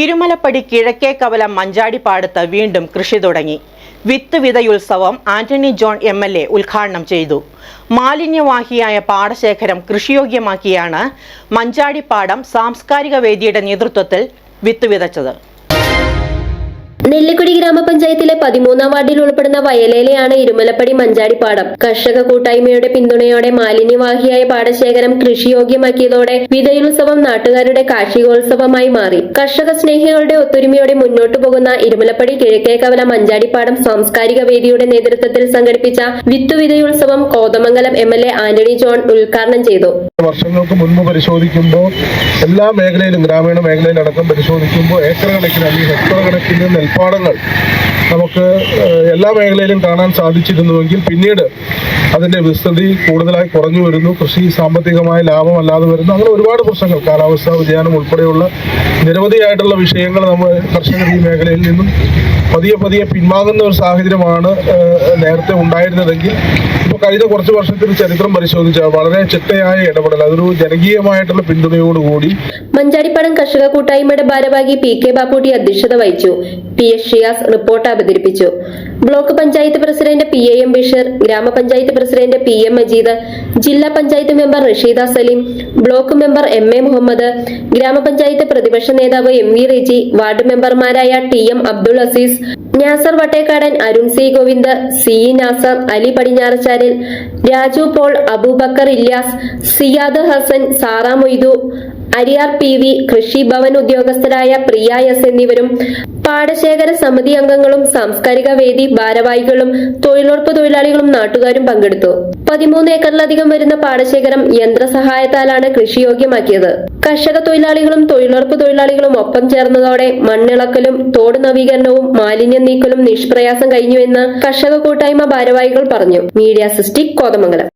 ഇരുമലപ്പടി കിഴക്കേ കവലം മഞ്ചാടിപ്പാടത്ത് വീണ്ടും കൃഷി തുടങ്ങി. വിത്ത് വിതയുത്സവം Antony John M L A ഉദ്ഘാടനം ചെയ്തു. മാലിന്യവാഹിയായ പാടശേഖരം കൃഷിയോഗ്യമാക്കിയാണ് മഞ്ചാടിപ്പാടം സാംസ്കാരിക വേദിയുടെ നേതൃത്വത്തിൽ വിത്ത് വിതച്ചത്. നെല്ലിക്കുടി ഗ്രാമപഞ്ചായത്തിലെ പതിമൂന്നാം വാർഡിൽ ഉൾപ്പെടുന്ന വയലേലയാണ് ഇരുമലപ്പടി മഞ്ചാടിപ്പാടം കർഷക കൂട്ടായ്മയുടെ പിന്തുണയോടെ മാലിന്യവാഹിയായ പാടശേഖരം കൃഷിയോഗ്യമാക്കിയതോടെ വിതയുത്സവം നാട്ടുകാരുടെ കാർഷികോത്സവമായി മാറി. കർഷക സ്നേഹികളുടെ ഒത്തൊരുമയോടെ മുന്നോട്ടു പോകുന്ന ഇരുമലപ്പടി കിഴക്കേക്കവല മഞ്ചാടിപ്പാടം സാംസ്കാരിക വേദിയുടെ നേതൃത്വത്തിൽ സംഘടിപ്പിച്ച വിത്തുവിതയുത്സവം Kothamangalam M L A Antony John ഉദ്ഘാടനം ചെയ്തു. വർഷങ്ങൾക്ക് മുൻപ് പരിശോധിക്കുമ്പോൾ എല്ലാ മേഖലയിലും ഗ്രാമീണ മേഖലയിലടക്കം പരിശോധിക്കുമ്പോൾ ഏക്കർ കണക്കിന് അല്ലെങ്കിൽ ഹെക്ടർ കണക്കിന് നെൽപ്പാടങ്ങൾ നമുക്ക് എല്ലാ മേഖലയിലും കാണാൻ സാധിച്ചിരുന്നുവെങ്കിൽ പിന്നീട് അതിന്റെ വിസ്തൃതി കൂടുതലായി കുറഞ്ഞു വരുന്നു. കൃഷി സാമ്പത്തികമായ ലാഭമല്ലാതെ വരുന്നു. അങ്ങനെ ഒരുപാട് പ്രശ്നങ്ങൾ കാലാവസ്ഥാ വ്യതിയാനം ഉൾപ്പെടെയുള്ള നിരവധിയായിട്ടുള്ള വിഷയങ്ങൾ നമ്മൾ കർഷകർ ഈ മേഖലയിൽ നിന്നും പതിയെ പതിയെ പിൻവാങ്ങുന്ന ഒരു സാഹചര്യമാണ് നേരത്തെ ഉണ്ടായിരുന്നതെങ്കിൽ. ഇപ്പോൾ കഴിഞ്ഞ കുറച്ച് വർഷത്തിന് ചരിത്രം പരിശോധിച്ച വളരെ ചിട്ടയായ ഇടപെടൽ അതൊരു ജനകീയമായിട്ടുള്ള പിന്തുണയോടുകൂടി. മഞ്ചാടിപ്പടം കർഷക കൂട്ടായ്മയുടെ ഭാരവാഹി പി കെ ബാപ്പുട്ടി അധ്യക്ഷത വഹിച്ചു. പി എസ് ഷിയാസ് റിപ്പോർട്ട് അവതരിപ്പിച്ചു. Block panchayat president P A M Basheer ഗ്രാമപഞ്ചായത്ത് പ്രസിഡന്റ് പി എം മജീദ് ജില്ലാ panchayat member Rasheeda Saleem block member M A Muhammad ഗ്രാമപഞ്ചായത്ത് പ്രതിപക്ഷ നേതാവ് എം വി റെജി വാർഡ് മെമ്പർമാരായ T M Abdul Azeez Nasar Vattekkadan Arun C. Govind C. Nasar Ali Padinjarecharil Raju Paul Abubakar Ilyas Siyad Hassan Sara Moidu Ariyar P. V. Krishi Bhavan ഉദ്യോഗസ്ഥരായ Priya S എന്നിവരും പാടശേഖര സമിതി അംഗങ്ങളും സാംസ്കാരിക വേദി ഭാരവാഹികളും തൊഴിലുറപ്പ് തൊഴിലാളികളും നാട്ടുകാരും പങ്കെടുത്തു. പതിമൂന്ന് ഏക്കറിലധികം വരുന്ന പാടശേഖരം യന്ത്രസഹായത്താലാണ് കൃഷിയോഗ്യമാക്കിയത് കർഷക തൊഴിലാളികളും തൊഴിലുറപ്പ് തൊഴിലാളികളും ഒപ്പം ചേർന്നതോടെ മണ്ണിളക്കലും തോട് നവീകരണവും മാലിന്യം നീക്കലും നിഷ്പ്രയാസം കഴിഞ്ഞുവെന്ന് കർഷക കൂട്ടായ്മ ഭാരവാഹികൾ പറഞ്ഞു. മീഡിയ സിസ്റ്റിക് കോതമംഗലം.